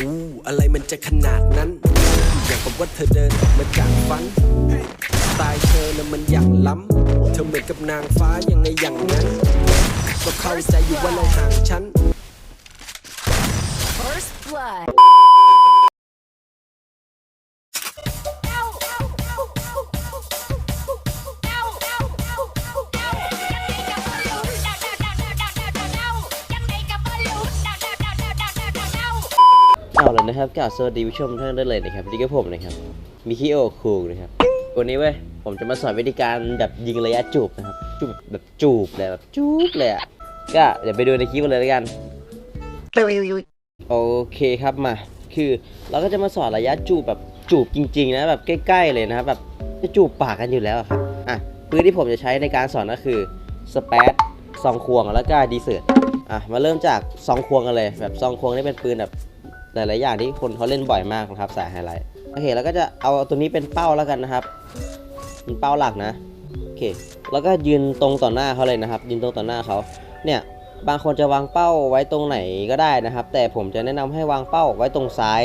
อู้อะไรมันจะขนาดนั้น อย่างกับว่าเธอเดินมาจากฝันสไตล์เธอน่ะมันอย่างล้ำ เธอเหมือนกับนางฟ้ายังไงอย่างนั้น ก็เข้าใจอยู่ว่าเราห่างฉัน First blood. นะครับกล่าวสวัสดีผู้ชมทุกท่านได้เลยนะครับนี่ก็ผมนะครับมิคิโอคูนะครับวันนี้เว้ยผมจะมาสอนวิธีการแบบยิงระยะจูบนะครับจูบแบบจูบเลยแบบจูบเลยอะก็เดี๋ยวไปดูในคลิปกันเลยแล้วกันโอเคครับมา คือเราก็จะมาสอนระยะจูบแบบจูบจริง ๆ นะแบบใกล้ ๆ เลยนะครับแบบจะจูบปากกันอยู่แล้วครับอะปืนที่ผมจะใช้ในการสอนก็คือสเปซซองควงแล้วก็ดีเซอร์อะมาเริ่มจากซองควงกันเลย แบบซองควงนี่เป็นปืนแบบ หลายๆอย่างที่คนเขาเล่นบ่อยมากนะครับสายไฮไลท์โอเคแล้วก็จะเอาตัวนี้เป็นเป้าแล้วกันนะครับเป็นเป้าหลักนะโอเคแล้วก็ยืนตรงต่อหน้าเขาเลยนะครับ ยืนตรงต่อหน้าเขาเนี่ยบางคนจะวางเป้าไว้ตรงไหนก็ได้นะครับ แต่ผมจะแนะนำให้วางเป้าไว้ตรงซ้าย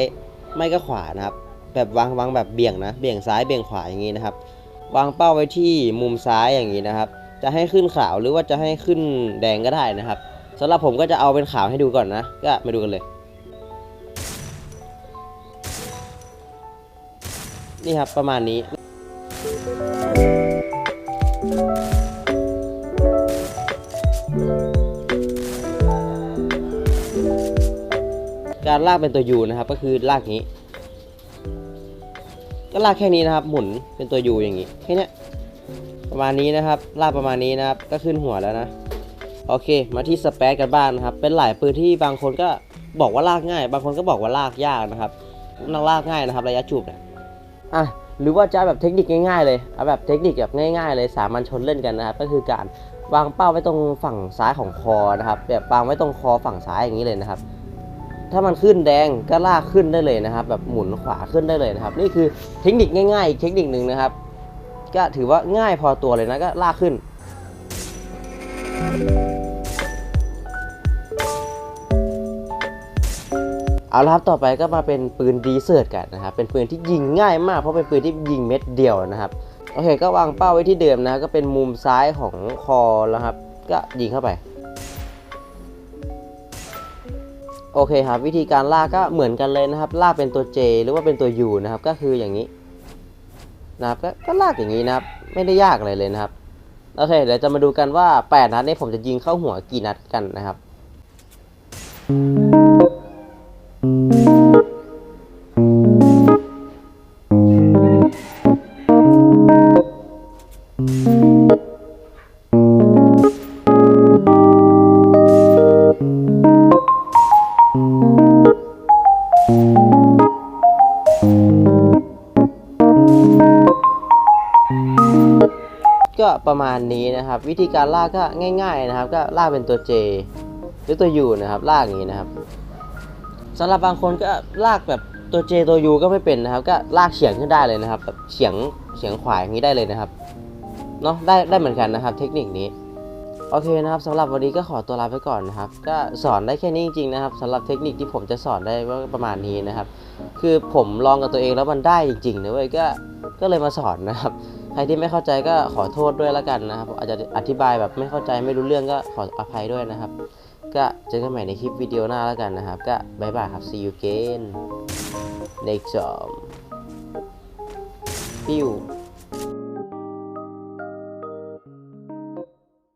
ไม่ก็ขวานะครับ แบบวางวางแบบเบี่ยงนะเบี่ยงซ้ายเบี่ยงขวาอย่างนี้นะครับ วางเป้าไว้ที่มุมซ้ายอย่างนี้นะครับ จะให้ขึ้นขาวหรือว่าจะให้ขึ้นแดงก็ได้นะครับสำหรับผมก็จะเอาเป็นขาวให้ดูก่อนนะ ก็มาดูกันเลย นี่ครับประมาณนี้การลากเป็นตัวยูนะครับ ก็คือลากนี้ ก็ลากแค่นี้นะครับ หมุนเป็นตัวยูอย่างนี้แค่นี้ประมาณนี้นะครับ ลากประมาณนี้นะครับ ก็ขึ้นหัวแล้วนะ โอเค มาที่สเปซกันบ้างนะครับ เป็นหลายปืนที่บางคนก็บอกว่าลากง่าย บางคนก็บอกว่าลากยากนะครับนักลากง่ายนะครับ ระยะจูบเนี่ย อะหรือว่าจะแบบเทคนิคง่ายๆเลยเอาแบบเทคนิคแบบง่ายๆเลยสามัญชนเล่นกันนะครับก็คือการวางเป้าไว้ตรงฝั่งซ้ายของคอนะครับแบบวางไว้ตรงคอฝั่งซ้ายอย่างนี้เลยนะครับ ถ้ามันขึ้นแดงก็ลากขึ้นได้เลยนะครับ แบบหมุนขวาขึ้นได้เลยนะครับ นี่คือเทคนิคง่ายๆเทคนิคหนึ่งนะครับ ก็ถือว่าง่ายพอตัวเลยนะก็ลากขึ้น เอาละครับต่อไปก็มาเป็นปืนดีเซิร์ตกันนะครับเป็นปืนที่ยิงง่ายมากเพราะเป็นปืนที่ยิงเม็ดเดียวนะครับโอเคก็วางเป้าไว้ที่เดิมนะก็เป็นมุมซ้ายของคอแล้วครับ ก็ยิงเข้าไปโอเคครับวิธีการลากก็เหมือนกันเลยนะครับลากเป็นตัว J หรือว่าเป็นตัว U นะครับก็คืออย่างนี้นะครับกก็ลากอย่างนี้นะครับไม่ได้ยากอะไรเลยนะครับโอเคเดี๋ยวจะมาดูกันว่า 8 นัดนี้ผมจะยิงเข้าหัวกี่นัดกันนะครับ ก็ประมาณนี้นะครับ วิธีการลากก็ง่าย ๆนะครับ ก็ลากเป็นตัว J หรือตัว U นะครับ ลากอย่างนี้นะครับสำหรับบางคนก็ลากแบบตัว J ตัว U ก็ไม่เป็นนะครับ ก็ลากเฉียงขึ้นได้เลยนะครับแบบเฉียงเฉียงขวาอย่างนี้ได้เลยนะครับ เนาะได้ได้เหมือนกันนะครับ เทคนิคนี้โอเคนะครับสำหรับวันนี้ก็ขอตัวลาไปก่อนนะครับ ก็สอนได้แค่นี้จริงๆนะครับสำหรับเทคนิคที่ผมจะสอนได้ว่าประมาณนี้นะครับ คือผมลองกับตัวเองแล้วมันได้จริงๆนะเว้ยก็ก็เลยมาสอนนะครับ ใครที่ไม่เข้าใจก็ขอโทษด้วยแล้วกันนะครับอาจจะอธิบายแบบไม่เข้าใจไม่รู้เรื่องก็ขออภัยด้วยนะครับ ก็เจอกันใหม่ในคลิปวิดีโอหน้าแล้วกันนะครับ ก็บายบายครับ see you again next time ปิ้ว